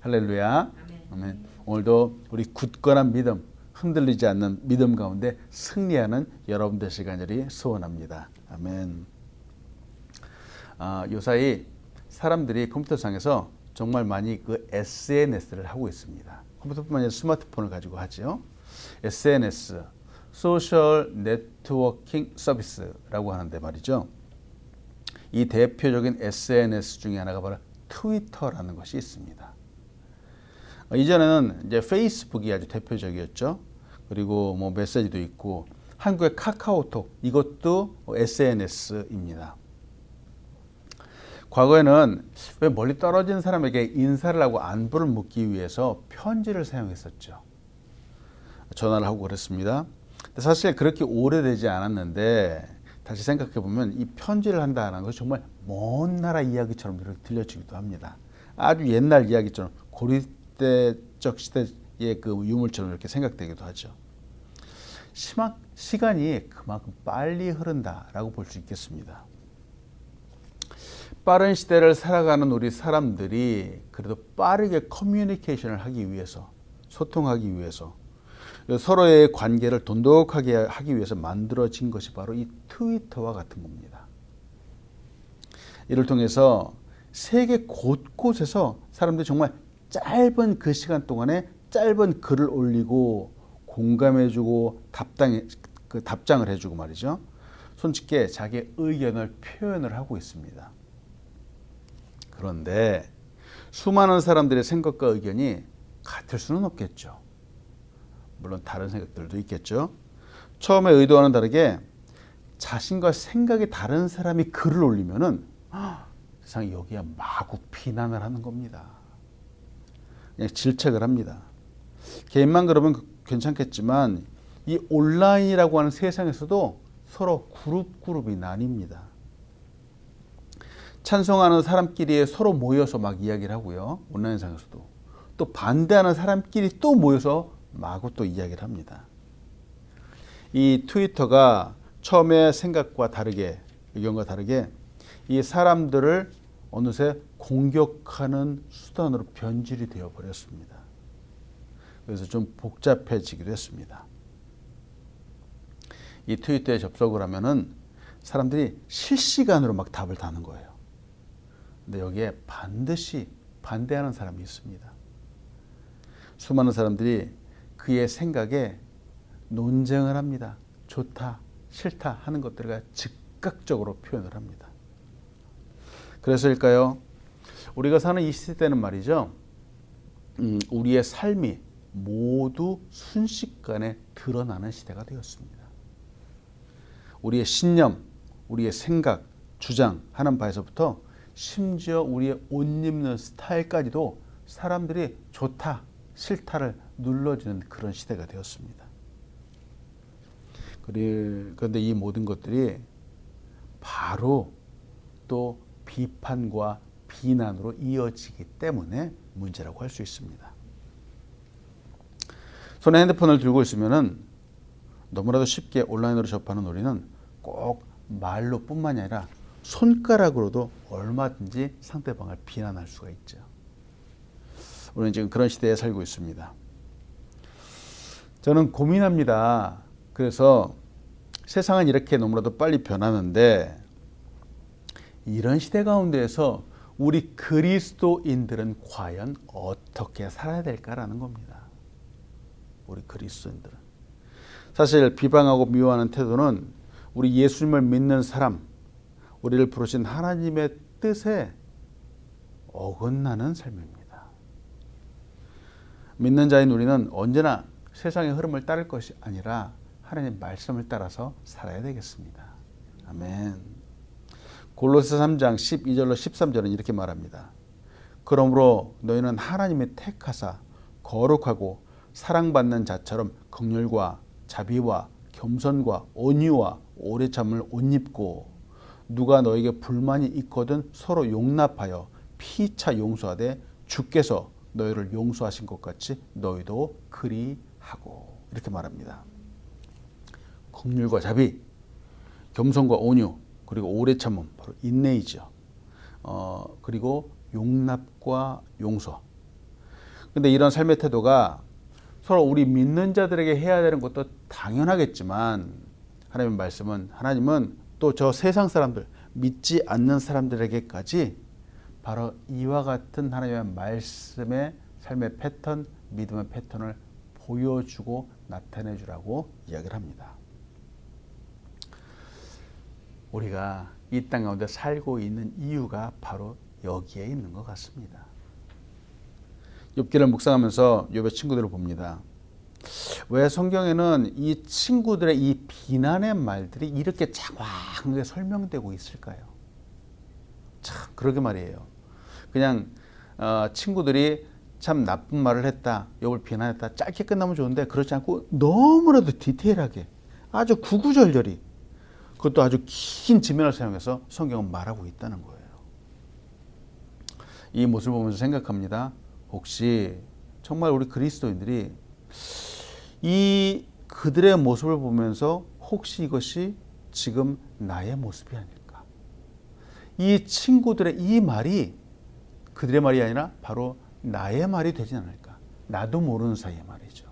할렐루야. 아멘. 오늘도 우리 굳건한 믿음, 흔들리지 않는 믿음 가운데 승리하는 여러분 되시 간절히 소원합니다. 아멘. 아, 요사이 사람들이 컴퓨터상에서 정말 많이 그 SNS를 하고 있습니다. 컴퓨터뿐만 아니라 스마트폰을 가지고 하죠. SNS, 소셜 네트워킹 서비스라고 하는데 말이죠. 이 대표적인 SNS 중에 하나가 바로 트위터라는 것이 있습니다. 어, 이전에는 이제 페이스북이 아주 대표적이었죠. 그리고 뭐 메시지도 있고 한국의 카카오톡 이것도 SNS입니다. 과거에는 왜 멀리 떨어진 사람에게 인사를 하고 안부를 묻기 위해서 편지를 사용했었죠. 전화를 하고 그랬습니다. 사실 그렇게 오래되지 않았는데 다시 생각해 보면 이 편지를 한다는 것이 정말 먼 나라 이야기처럼 들려지기도 합니다. 아주 옛날 이야기처럼 고리 대적 시대의 그 유물처럼 이렇게 생각되기도 하죠. 시막, 시간이 그만큼 빨리 흐른다라고 볼 수 있겠습니다. 빠른 시대를 살아가는 우리 사람들이 그래도 빠르게 커뮤니케이션을 하기 위해서 소통하기 위해서 서로의 관계를 돈독하게 하기 위해서 만들어진 것이 바로 이 트위터와 같은 겁니다. 이를 통해서 세계 곳곳에서 사람들이 정말 짧은 그 시간 동안에 짧은 글을 올리고 공감해주고 답당 그 답장을 해주고 말이죠. 손쉽게 자기 의견을 표현을 하고 있습니다. 그런데 수많은 사람들의 생각과 의견이 같을 수는 없겠죠. 물론 다른 생각들도 있겠죠. 처음에 의도와는 다르게 자신과 생각이 다른 사람이 글을 올리면은 헉, 세상에 여기에 마구 비난을 하는 겁니다. 그냥 질책을 합니다. 개인만 그러면 그- 괜찮겠지만 이 온라인이라고 하는 세상에서도 서로 그룹 그룹이 나뉩니다. 찬송하는 사람끼리 서로 모여서 막 이야기를 하고요. 온라인상에서도. 또 반대하는 사람끼리 또 모여서 마구 또 이야기를 합니다. 이 트위터가 처음에 생각과 다르게, 의견과 다르게 이 사람들을 어느새 공격하는 수단으로 변질이 되어 버렸습니다. 그래서 좀 복잡해지기도 했습니다. 이 트위터에 접속을 하면은 사람들이 실시간으로 막 답을 다는 거예요. 근데 여기에 반드시 반대하는 사람이 있습니다. 수많은 사람들이 그의 생각에 논쟁을 합니다. 좋다, 싫다 하는 것들을 즉각적으로 표현을 합니다. 그래서일까요? 우리가 사는 이 시대는 말이죠. 음, 우리의 삶이 모두 순식간에 드러나는 시대가 되었습니다. 우리의 신념, 우리의 생각, 주장 하는 바에서부터 심지어 우리의 옷 입는 스타일까지도 사람들이 좋다, 싫다를 눌러주는 그런 시대가 되었습니다. 그런데 이 모든 것들이 바로 또 비판과 비난으로 이어지기 때문에 문제라고 할 수 있습니다. 손에 핸드폰을 들고 있으면은 너무나도 쉽게 온라인으로 접하는 우리는 꼭 말로뿐만이 아니라 손가락으로도 얼마든지 상대방을 비난할 수가 있죠. 우리는 지금 그런 시대에 살고 있습니다. 저는 고민합니다. 그래서 세상은 이렇게 너무나도 빨리 변하는데 이런 시대 가운데에서 우리 그리스도인들은 과연 어떻게 살아야 될까라는 겁니다. 우리 그리스도인들은 사실 비방하고 미워하는 태도는 우리 예수님을 믿는 사람, 우리를 부르신 하나님의 뜻에 어긋나는 삶입니다. 믿는 자인 우리는 언제나 세상의 흐름을 따를 것이 아니라 하나님 말씀을 따라서 살아야 되겠습니다. 아멘. 골로새 3장 12절로 13절은 이렇게 말합니다. 그러므로 너희는 하나님의 택하사 거룩하고 사랑받는 자처럼 긍휼과 자비와 겸손과 온유와 오래 참을 옷 입고 누가 너에게 불만이 있거든 서로 용납하여 피차 용서하되 주께서 너희를 용서하신 것 같이 너희도 그리 하고 이렇게 말합니다. 긍휼과 자비, 겸손과 온유, 그리고 오래 참음, 바로 인내이죠. 어, 그리고 용납과 용서. 근데 이런 삶의 태도가 서로 우리 믿는 자들에게 해야 되는 것도 당연하겠지만 하나님의 말씀은 하나님은 또 저 세상 사람들 믿지 않는 사람들에게까지 바로 이와 같은 하나님의 말씀의 삶의 패턴, 믿음의 패턴을 보여주고 나타내 주라고 이야기를 합니다. 우리가 이 땅 가운데 살고 있는 이유가 바로 여기에 있는 것 같습니다. 욥기를 묵상하면서 욥의 친구들을 봅니다. 왜 성경에는 이 친구들의 이 비난의 말들이 이렇게 장황하게 설명되고 있을까요? 참 그러게 말이에요. 그냥 어, 친구들이 참 나쁜 말을 했다, 욥을 비난했다 짧게 끝나면 좋은데 그렇지 않고 너무나도 디테일하게 아주 구구절절히 그것도 아주 긴 지면을 사용해서 성경은 말하고 있다는 거예요. 이 모습을 보면서 생각합니다. 혹시 정말 우리 그리스도인들이 이 그들의 모습을 보면서 혹시 이것이 지금 나의 모습이 아닐까? 이 친구들의 이 말이 그들의 말이 아니라 바로 나의 말이 되지 않을까? 나도 모르는 사이의 말이죠.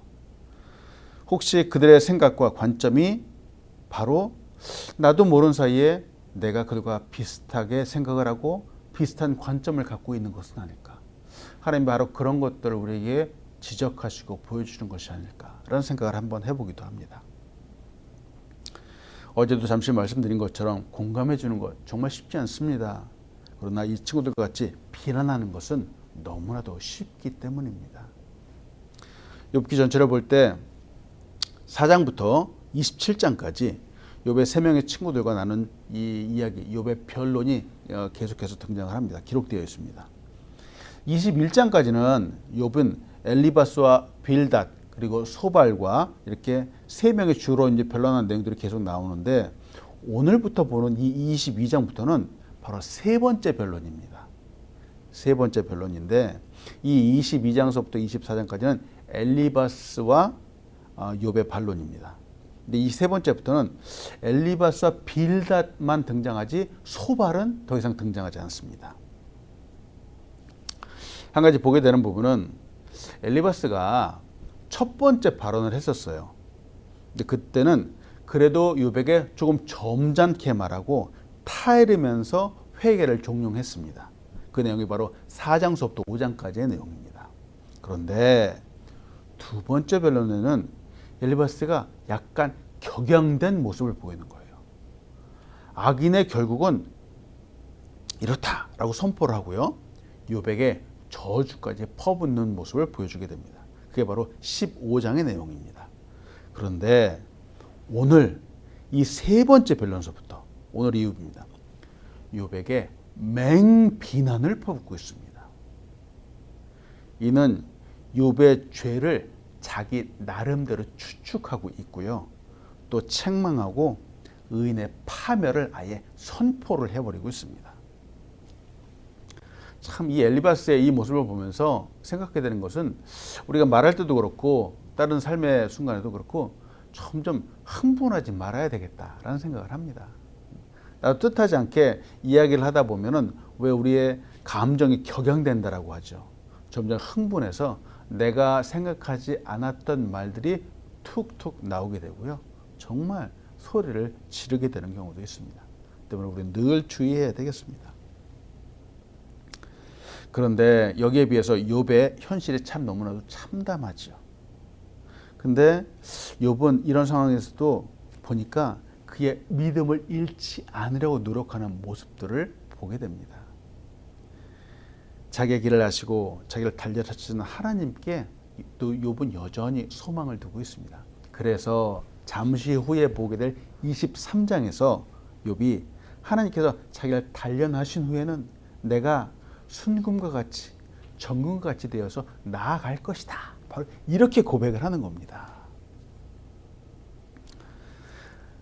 혹시 그들의 생각과 관점이 바로 나도 모르는 사이에 내가 그들과 비슷하게 생각을 하고 비슷한 관점을 갖고 있는 것은 아닐까? 하나님 바로 그런 것들을 우리에게 지적하시고 보여주는 것이 아닐까라는 생각을 한번 해보기도 합니다. 어제도 잠시 말씀드린 것처럼 공감해 주는 것 정말 쉽지 않습니다. 그러나 이 친구들과 같이 비난하는 것은 너무나도 쉽기 때문입니다. 욥기 전체를 볼 때 4장부터 27장까지 욥의 세 명의 친구들과 나눈 이 이야기, 욥의 변론이 어, 계속해서 등장을 합니다. 기록되어 있습니다. 21장까지는 욥은 엘리바스와 빌닷 그리고 소발과 이렇게 세 명의 주로 이제 변론한 내용들이 계속 나오는데 오늘부터 보는 이 22장부터는 바로 세 번째 변론입니다. 세 번째 변론인데 이 22장서부터 24장까지는 엘리바스와 어, 욥의 반론입니다. 근데 이 세 번째부터는 엘리바스와 빌닷만 등장하지 소발은 더 이상 등장하지 않습니다. 한 가지 보게 되는 부분은 엘리바스가 첫 번째 발언을 했었어요. 근데 그때는 그래도 욥에게 조금 점잖게 말하고 타이르면서 회개를 종용했습니다. 그 내용이 바로 4장서부터 5장까지의 내용입니다. 그런데 두 번째 변론에는 엘리바스가 약간 격양된 모습을 보이는 거예요. 악인의 결국은 이렇다라고 선포를 하고요. 욥에게 저주까지 퍼붓는 모습을 보여주게 됩니다. 그게 바로 15장의 내용입니다. 그런데 오늘 이 세 번째 변론서부터 오늘 이유입니다. 욥에게 맹비난을 퍼붓고 있습니다. 이는 욥의 죄를 자기 나름대로 추측하고 있고요. 또 책망하고 의인의 파멸을 아예 선포를 해버리고 있습니다. 참 이 엘리바스의 이 모습을 보면서 생각하게 되는 것은 우리가 말할 때도 그렇고 다른 삶의 순간에도 그렇고 점점 흥분하지 말아야 되겠다라는 생각을 합니다. 나도 뜻하지 않게 이야기를 하다 보면은 왜 우리의 감정이 격양된다라고 하죠. 점점 흥분해서 내가 생각하지 않았던 말들이 툭툭 나오게 되고요. 정말 소리를 지르게 되는 경우도 있습니다. 때문에 우리는 늘 주의해야 되겠습니다. 그런데 여기에 비해서 욥의 현실이 참 너무나도 참담하죠. 근데 욥은 이런 상황에서도 보니까 그의 믿음을 잃지 않으려고 노력하는 모습들을 보게 됩니다. 자기의 길을 아시고 자기를 달려주시는 하나님께 또 욥은 여전히 소망을 두고 있습니다. 그래서 잠시 후에 보게 될 23장에서 욥이 하나님께서 자기를 단련하신 후에는 내가 순금과 같이 정금과 같이 되어서 나아갈 것이다. 바로 이렇게 고백을 하는 겁니다.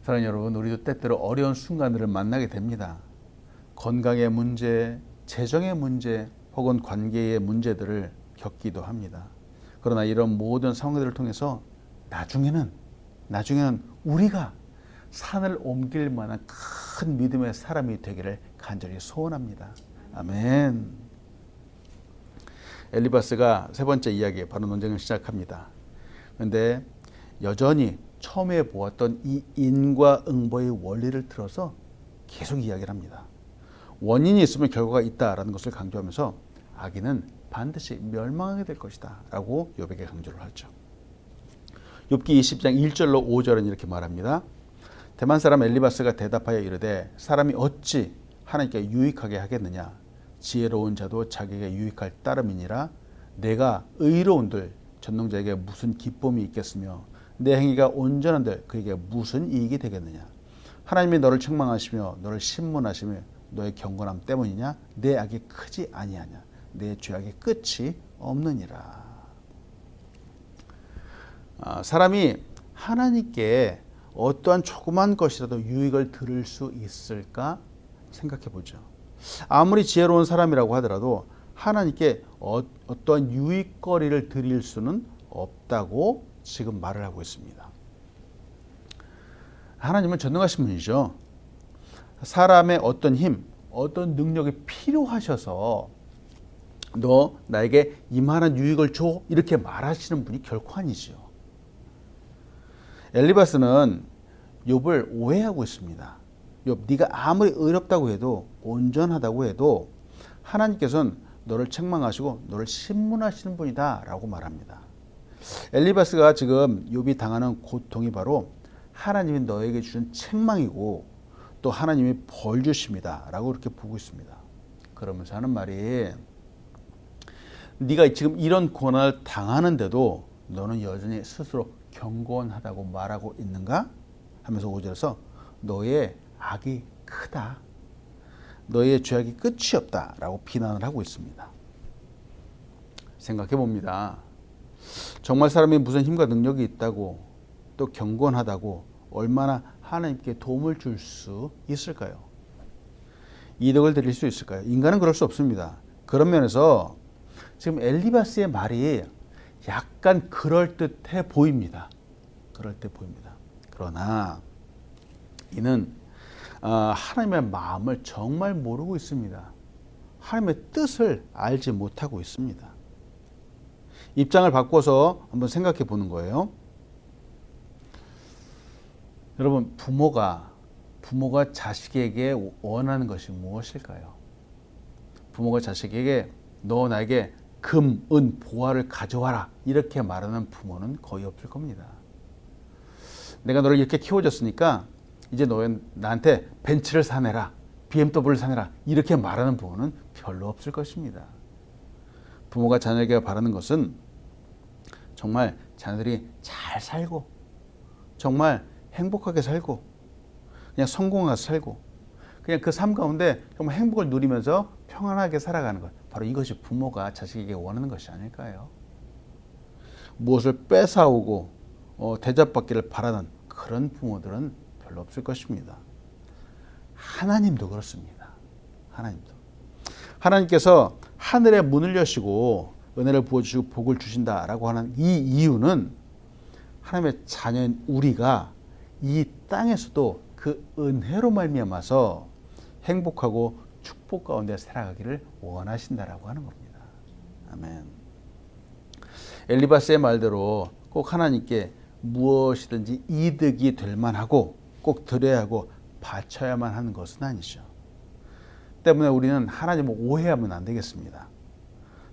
사랑하는 여러분, 우리도 때때로 어려운 순간들을 만나게 됩니다. 건강의 문제, 재정의 문제, 혹은 관계의 문제들을 겪기도 합니다. 그러나 이런 모든 상황들을 통해서 나중에는 나중에는 우리가 산을 옮길 만한 큰 믿음의 사람이 되기를 간절히 소원합니다. 아멘. 엘리바스가 세 번째 이야기 바로 논쟁을 시작합니다. 그런데 여전히 처음에 보았던 이 인과 응보의 원리를 들어서 계속 이야기를 합니다. 원인이 있으면 결과가 있다라는 것을 강조하면서 악인은 반드시 멸망하게 될 것이다 라고 욥에게 강조를 하죠. 욥기 20장 1절로 5절은 이렇게 말합니다. 대만 사람 엘리바스가 대답하여 이르되 사람이 어찌 하나님께 유익하게 하겠느냐? 지혜로운 자도 자기에게 유익할 따름이니라. 내가 의로운들 전능자에게 무슨 기쁨이 있겠으며 내 행위가 온전한들 그에게 무슨 이익이 되겠느냐? 하나님이 너를 책망하시며 너를 신문하시며 너의 경건함 때문이냐? 내 악이 크지 아니하냐 내 죄악의 끝이 없느니라 아, 사람이 하나님께 어떠한 조그만 것이라도 유익을 들을 수 있을까 생각해 보죠. 아무리 지혜로운 사람이라고 하더라도 하나님께 어, 어떠한 유익거리를 드릴 수는 없다고 지금 말을 하고 있습니다. 하나님은 전능하신 분이죠. 사람의 어떤 힘, 어떤 능력이 필요하셔서 너 나에게 이만한 유익을 줘 이렇게 말하시는 분이 결코 아니죠. 엘리바스는 욥을 오해하고 있습니다. 욥 네가 아무리 의롭다고 해도 온전하다고 해도 하나님께서는 너를 책망하시고 너를 신문하시는 분이다라고 말합니다. 엘리바스가 지금 욥이 당하는 고통이 바로 하나님이 너에게 주신 책망이고 또 하나님이 벌 주십니다라고 그렇게 보고 있습니다. 그러면서 하는 말이 네가 지금 이런 고난을 당하는데도 너는 여전히 스스로 경건하다고 말하고 있는가? 하면서 5절에서 너의 악이 크다. 너의 죄악이 끝이 없다 라고 비난을 하고 있습니다. 생각해 봅니다. 정말 사람이 무슨 힘과 능력이 있다고 또 경건하다고 얼마나 하나님께 도움을 줄 수 있을까요? 이득을 드릴 수 있을까요? 인간은 그럴 수 없습니다. 그런 면에서 지금 엘리바스의 말이 약간 그럴듯해 보입니다. 그럴듯해 보입니다. 그러나 이는 아, 하나님의 마음을 정말 모르고 있습니다. 하나님의 뜻을 알지 못하고 있습니다. 입장을 바꿔서 한번 생각해 보는 거예요. 여러분 부모가 부모가 자식에게 원하는 것이 무엇일까요? 부모가 자식에게 너 나에게 금, 은, 보화를 가져와라 이렇게 말하는 부모는 거의 없을 겁니다. 내가 너를 이렇게 키워줬으니까 이제 너는 나한테 벤츠를 사내라, BMW를 사내라 이렇게 말하는 부모는 별로 없을 것입니다. 부모가 자녀에게 바라는 것은 정말 자녀들이 잘 살고 정말 행복하게 살고 그냥 성공하게 살고 그냥 그 삶 가운데 정말 행복을 누리면서 평안하게 살아가는 것 바로 이것이 부모가 자식에게 원하는 것이 아닐까요? 무엇을 뺏어오고 어, 대접받기를 바라는 그런 부모들은 별로 없을 것입니다. 하나님도 그렇습니다. 하나님도. 하나님께서 하늘의 문을 여시고 은혜를 부어주시고 복을 주신다라고 하는 이 이유는 하나님의 자녀인 우리가 이 땅에서도 그 은혜로 말미암아서 행복하고 축복 가운데 살아가기를 원하신다라고 하는 겁니다. 아멘. 엘리바스의 말대로 꼭 하나님께 무엇이든지 이득이 될 만하고 꼭 드려야 하고 바쳐야만 하는 것은 아니죠. 때문에 우리는 하나님을 오해하면 안 되겠습니다.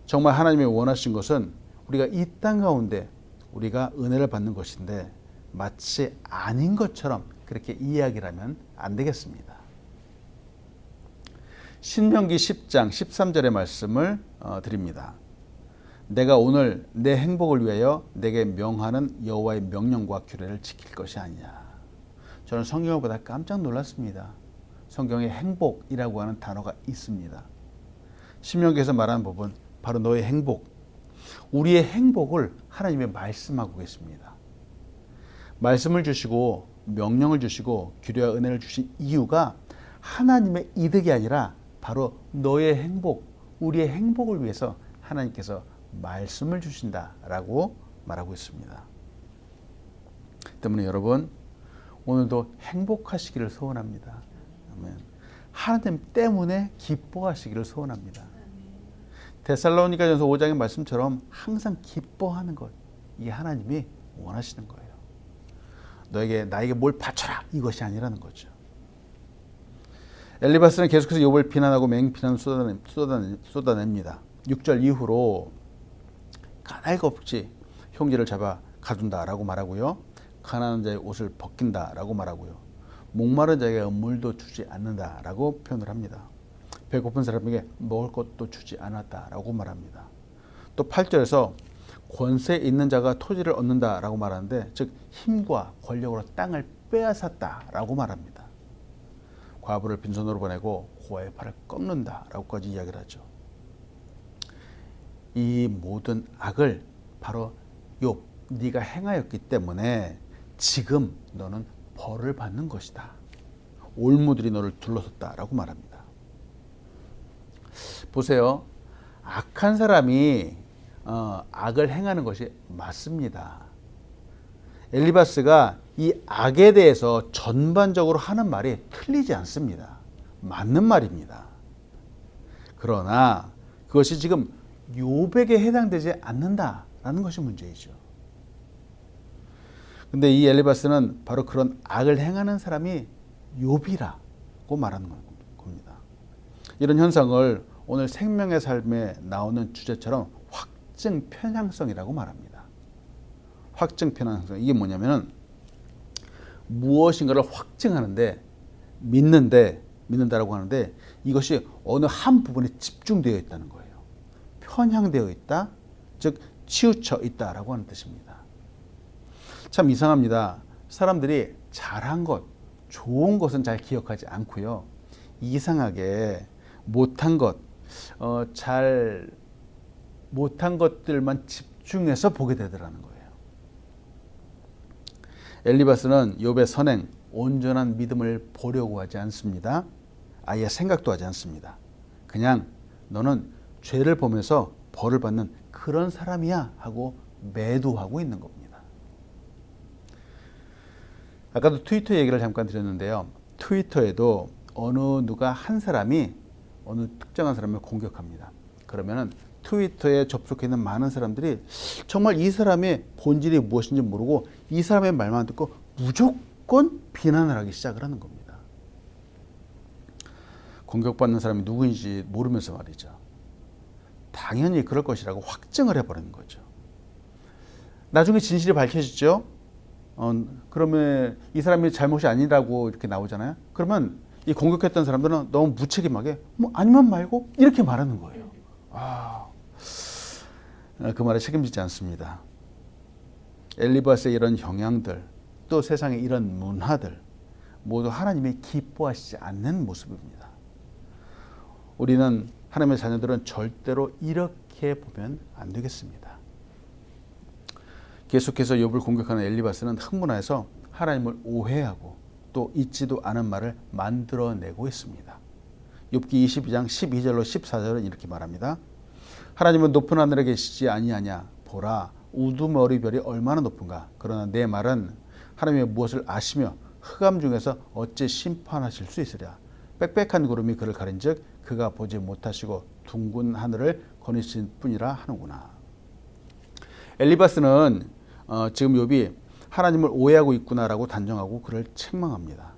정말 하나님이 원하신 것은 우리가 이 땅 가운데 우리가 은혜를 받는 것인데 마치 아닌 것처럼 그렇게 이야기를 하면 안 되겠습니다. 신명기 10장 13절의 말씀을 어, 드립니다. 내가 오늘 내 행복을 위하여 내게 명하는 여호와의 명령과 규례를 지킬 것이 아니냐. 저는 성경을 보다 깜짝 놀랐습니다. 성경에 행복이라고 하는 단어가 있습니다. 신명기에서 말하는 법은 바로 너의 행복. 우리의 행복을 하나님의 말씀하고 계십니다. 말씀을 주시고 명령을 주시고 규례와 은혜를 주신 이유가 하나님의 이득이 아니라 바로 너의 행복, 우리의 행복을 위해서 하나님께서 말씀을 주신다라고 말하고 있습니다. 때문에 여러분 오늘도 행복하시기를 소원합니다. 하나님 때문에 기뻐하시기를 소원합니다. 데살로니가전서 5장의 말씀처럼 항상 기뻐하는 것 이게 하나님이 원하시는 거예요. 너에게 나에게 뭘 바쳐라 이것이 아니라는 거죠. 엘리바스는 계속해서 욥을 비난하고 맹비난을 쏟아내, 쏟아내, 쏟아냅니다. 6절 이후로 까날없이 형제를 잡아 가둔다라고 말하고요. 가난한 자의 옷을 벗긴다라고 말하고요. 목마른 자에게 음물도 주지 않는다라고 표현을 합니다. 배고픈 사람에게 먹을 것도 주지 않았다라고 말합니다. 또 8절에서 권세 있는 자가 토지를 얻는다라고 말하는데 즉 힘과 권력으로 땅을 빼앗았다라고 말합니다. 과부를 빈손으로 보내고 고아의 팔을 꺾는다라고까지 이야기를 하죠. 이 모든 악을 바로 욥 네가 행하였기 때문에 지금 너는 벌을 받는 것이다. 올무들이 너를 둘러섰다라고 말합니다. 보세요. 악한 사람이 어, 악을 행하는 것이 맞습니다. 엘리바스가 이 악에 대해서 전반적으로 하는 말이 틀리지 않습니다. 맞는 말입니다. 그러나 그것이 지금 요백에 해당되지 않는다라는 것이 문제이죠. 근데 이 엘리바스는 바로 그런 악을 행하는 사람이 욥이라고 말하는 겁니다. 이런 현상을 오늘 생명의 삶에 나오는 주제처럼 확증 편향성이라고 말합니다. 확증 편향성 이게 뭐냐면은 무엇인가를 확증하는데 믿는데 믿는다라고 하는데 이것이 어느 한 부분에 집중되어 있다는 거예요. 편향되어 있다, 즉 치우쳐 있다라고 하는 뜻입니다. 참 이상합니다. 사람들이 잘한 것, 좋은 것은 잘 기억하지 않고요. 이상하게 못한 것, 어, 잘 못한 것들만 집중해서 보게 되더라는 거예요. 엘리바스는 욥의 선행, 온전한 믿음을 보려고 하지 않습니다. 아예 생각도 하지 않습니다. 그냥 너는 죄를 보면서 벌을 받는 그런 사람이야 하고 매도하고 있는 겁니다. 아까도 트위터 얘기를 잠깐 드렸는데요. 트위터에도 어느 누가 한 사람이 어느 특정한 사람을 공격합니다. 그러면은 트위터에 접속해 있는 많은 사람들이 정말 이 사람의 본질이 무엇인지 모르고 이 사람의 말만 듣고 무조건 비난을 하기 시작을 하는 겁니다. 공격받는 사람이 누구인지 모르면서 말이죠. 당연히 그럴 것이라고 확증을 해버리는 거죠. 나중에 진실이 밝혀지죠. 어, 그러면 이 사람이 잘못이 아니라고 이렇게 나오잖아요. 그러면 이 공격했던 사람들은 너무 무책임하게 뭐 아니면 말고 이렇게 말하는 거예요. 아, 그 말에 책임지지 않습니다. 엘리바스의 이런 경향들 또 세상의 이런 문화들 모두 하나님이 기뻐하시지 않는 모습입니다. 우리는 하나님의 자녀들은 절대로 이렇게 보면 안 되겠습니다. 계속해서 욥을 공격하는 엘리바스는 흥분해서 하나님을 오해하고 또 있지도 않은 말을 만들어내고 있습니다. 욥기 22장 12절로 14절은 이렇게 말합니다. 하나님은 높은 하늘에 계시지 아니하냐 보라 우두머리 별이 얼마나 높은가 그러나 내 말은 하나님의 무엇을 아시며 흑암 중에서 어찌 심판하실 수 있으랴 빽빽한 구름이 그를 가린즉 그가 보지 못하시고 둥근 하늘을 거니신 뿐이라 하는구나. 엘리바스는 어, 지금 욥이 하나님을 오해하고 있구나라고 단정하고 그를 책망합니다.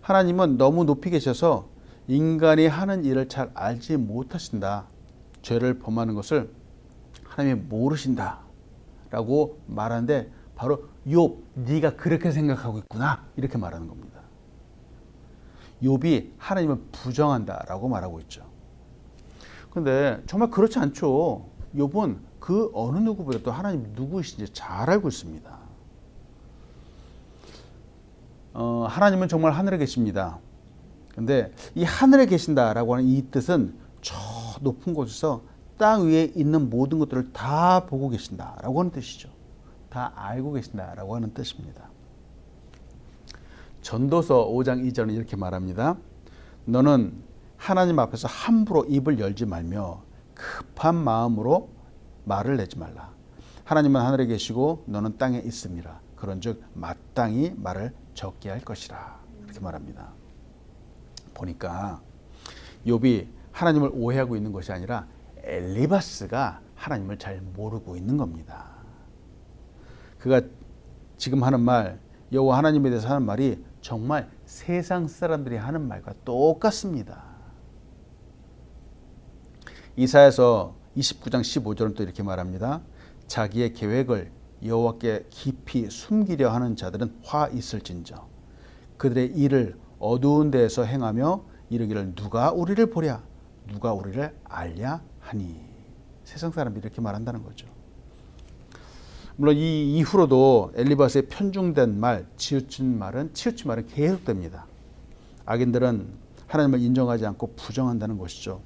하나님은 너무 높이 계셔서 인간이 하는 일을 잘 알지 못하신다. 죄를 범하는 것을 하나님이 모르신다라고 말하는데 바로 욥 네가 그렇게 생각하고 있구나 이렇게 말하는 겁니다. 욥이 하나님을 부정한다라고 말하고 있죠. 근데 정말 그렇지 않죠. 욥은 그 어느 누구보다도 하나님 누구이신지 잘 알고 있습니다. 어, 하나님은 정말 하늘에 계십니다. 근데 이 하늘에 계신다라고 하는 이 뜻은 저 높은 곳에서 땅 위에 있는 모든 것들을 다 보고 계신다라고 하는 뜻이죠. 다 알고 계신다라고 하는 뜻입니다. 전도서 5장 2절은 이렇게 말합니다. 너는 하나님 앞에서 함부로 입을 열지 말며 급한 마음으로 말을 내지 말라. 하나님은 하늘에 계시고 너는 땅에 있음이라. 그런즉 마땅히 말을 적게 할 것이라. 이렇게 말합니다. 보니까 욥이 하나님을 오해하고 있는 것이 아니라 엘리바스가 하나님을 잘 모르고 있는 겁니다. 그가 지금 하는 말 여호와 하나님에 대해서 하는 말이 정말 세상 사람들이 하는 말과 똑같습니다. 이사야서 29장 15절은 또 이렇게 말합니다. 자기의 계획을 여호와께 깊이 숨기려 하는 자들은 화 있을진저 그들의 일을 어두운 데에서 행하며 이르기를 누가 우리를 보랴 누가 우리를 알랴 하니 세상 사람들이 이렇게 말한다는 거죠. 물론 이 이후로도 엘리바스의 편중된 말, 치우친 말은 치우친 말은 계속됩니다. 악인들은 하나님을 인정하지 않고 부정한다는 것이죠.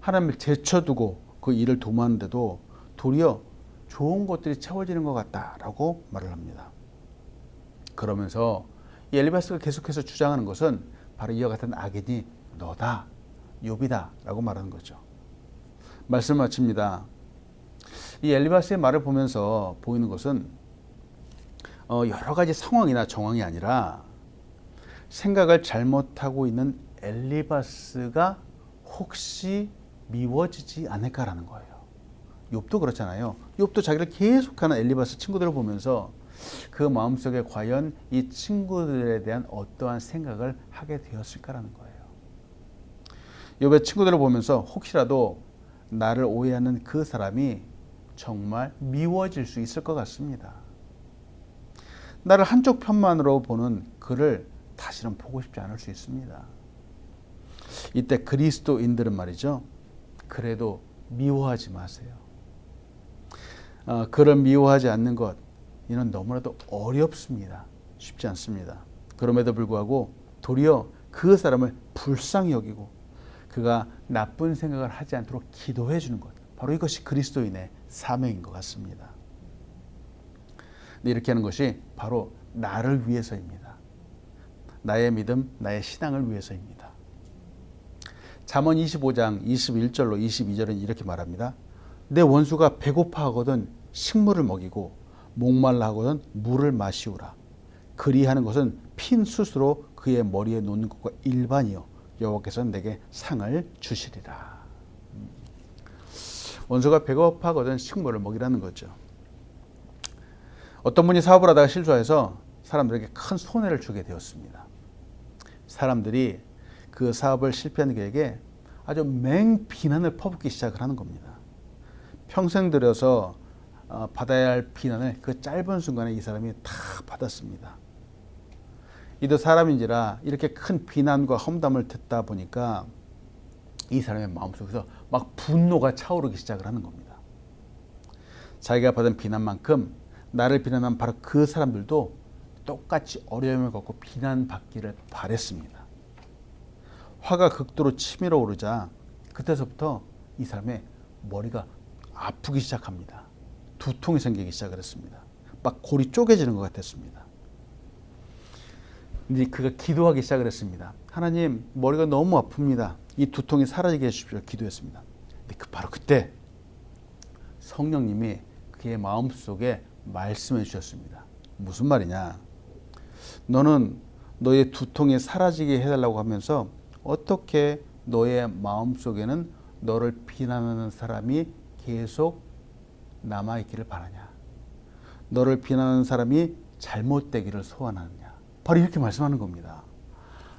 하나님을 제쳐두고 그 일을 도모하는데도 도리어 좋은 것들이 채워지는 것 같다라고 말을 합니다. 그러면서 이 엘리바스가 계속해서 주장하는 것은 바로 이와 같은 악인이 너다, 욥이다라고 말하는 거죠. 말씀 마칩니다. 이 엘리바스의 말을 보면서 보이는 것은 어, 여러 가지 상황이나 정황이 아니라 생각을 잘못하고 있는 엘리바스가 혹시 미워지지 않을까라는 거예요. 욥도 그렇잖아요. 욥도 자기를 계속하는 엘리바스 친구들을 보면서 그 마음속에 과연 이 친구들에 대한 어떠한 생각을 하게 되었을까라는 거예요. 욥의 친구들을 보면서 혹시라도 나를 오해하는 그 사람이 정말 미워질 수 있을 것 같습니다. 나를 한쪽 편만으로 보는 그를 다시는 보고 싶지 않을 수 있습니다. 이때 그리스도인들은 말이죠. 그래도 미워하지 마세요. 어, 그를 미워하지 않는 것, 이는 너무나도 어렵습니다. 쉽지 않습니다. 그럼에도 불구하고 도리어 그 사람을 불쌍히 여기고 그가 나쁜 생각을 하지 않도록 기도해 주는 것. 바로 이것이 그리스도인의 사명인 것 같습니다. 이렇게 하는 것이 바로 나를 위해서입니다. 나의 믿음, 나의 신앙을 위해서입니다. 잠언 25장 21절로 22절은 이렇게 말합니다. 내 원수가 배고파하거든 식물을 먹이고 목말라 하거든 물을 마시우라. 그리하는 것은 핀 숯으로 그의 머리에 놓는 것과 일반이요 여호와께서는 내게 상을 주시리라. 원수가 배고파거든 식물을 먹이라는 거죠. 어떤 분이 사업을 하다가 실수해서 사람들에게 큰 손해를 주게 되었습니다. 사람들이 그 사업을 실패한 그에게 아주 맹 비난을 퍼붓기 시작을 하는 겁니다. 평생 들여서 어, 받아야 할 비난을 그 짧은 순간에 이 사람이 다 받았습니다. 이도 사람인지라 이렇게 큰 비난과 험담을 듣다 보니까 이 사람의 마음속에서 막 분노가 차오르기 시작을 하는 겁니다. 자기가 받은 비난만큼 나를 비난한 바로 그 사람들도 똑같이 어려움을 겪고 비난받기를 바랬습니다. 화가 극도로 치밀어 오르자 그때서부터 이 사람의 머리가 아프기 시작합니다. 두통이 생기기 시작을 했습니다. 막 골이 쪼개지는 것 같았습니다. 이제 그가 기도하기 시작을 했습니다. 하나님, 머리가 너무 아픕니다. 이 두통이 사라지게 해주십시오. 기도했습니다. 근데 그 바로 그때 성령님이 그의 마음 속에 말씀해 주셨습니다. 무슨 말이냐? 너는 너의 두통이 사라지게 해달라고 하면서 어떻게 너의 마음 속에는 너를 비난하는 사람이 계속 남아 있기를 바라냐? 너를 비난하는 사람이 잘못되기를 소원하느냐? 바로 이렇게 말씀하는 겁니다.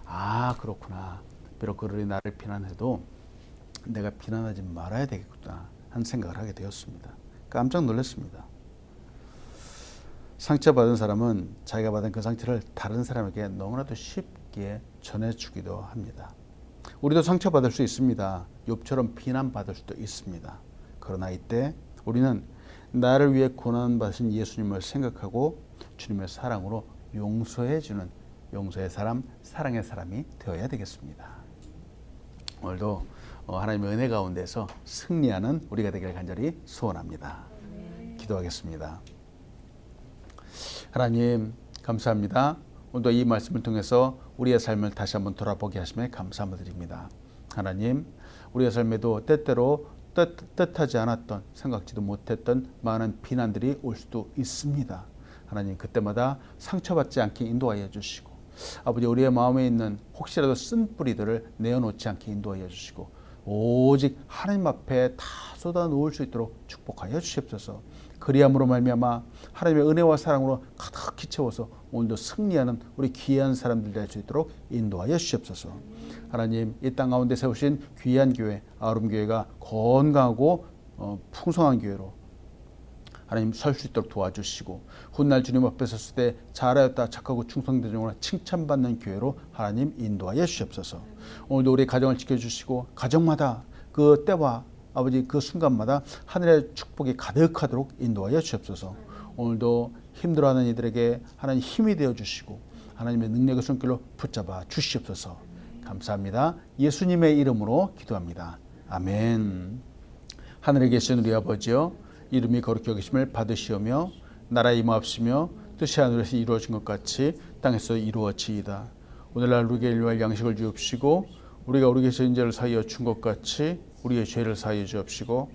아, 그렇구나. 비록 그들이 나를 비난해도 내가 비난하지 말아야 되겠구나 하는 생각을 하게 되었습니다. 깜짝 놀랐습니다. 상처받은 사람은 자기가 받은 그 상처를 다른 사람에게 너무나도 쉽게 전해주기도 합니다. 우리도 상처받을 수 있습니다. 욥처럼 비난받을 수도 있습니다. 그러나 이때 우리는 나를 위해 고난받으신 예수님을 생각하고 주님의 사랑으로 용서해 주는 용서의 사람, 사랑의 사람이 되어야 되겠습니다. 오늘도 어, 하나님의 은혜 가운데서 승리하는 우리가 되길 간절히 소원합니다. 기도하겠습니다. 하나님 감사합니다. 오늘도 이 말씀을 통해서 우리의 삶을 다시 한번 돌아보게 하심에 감사함을 드립니다. 하나님 우리의 삶에도 때때로 뜻, 뜻하지 않았던 생각지도 못했던 많은 비난들이 올 수도 있습니다. 하나님 그때마다 상처받지 않게 인도하여 주시고 아버지 우리의 마음에 있는 혹시라도 쓴 뿌리들을 내어놓지 않게 인도하여 주시고 오직 하나님 앞에 다 쏟아 놓을 수 있도록 축복하여 주시옵소서. 그리함으로 말미암아 하나님의 은혜와 사랑으로 가득히 채워서 오늘도 승리하는 우리 귀한 사람들 될 수 있도록 인도하여 주시옵소서. 하나님 이 땅 가운데 세우신 귀한 교회 아름 교회가 건강하고 어, 풍성한 교회로 하나님 설 수 있도록 도와주시고 훗날 주님 앞에 섰을 때 잘하였다 착하고 충성된 종으로 칭찬받는 교회로 하나님 인도하여 주시옵소서. 오늘도 우리 가정을 지켜주시고 가정마다 그 때와 아버지 그 순간마다 하늘의 축복이 가득하도록 인도하여 주시옵소서. 오늘도 힘들어하는 이들에게 하나님 힘이 되어 주시고 하나님의 능력의 손길로 붙잡아 주시옵소서. 감사합니다. 예수님의 이름으로 기도합니다. 아멘. 하늘에 계신 우리 아버지여 이름이 거룩히 여기심을 받으시오며 나라 임하옵시며 뜻이 하늘에서 이루어진 것 같이 땅에서 이루어지이다. 오늘날 우리에게 일용할 양식을 주옵시고 우리가 우리 계신 자를 사이여 준 것 같이 우리의 죄를 사이여 주옵시고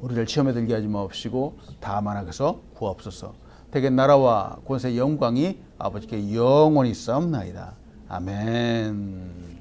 우리를 시험에 들게 하지 마옵시고 다만 악에서 구하옵소서. 대개 나라와 권세 영광이 아버지께 영원히 싸움나이다. 아멘.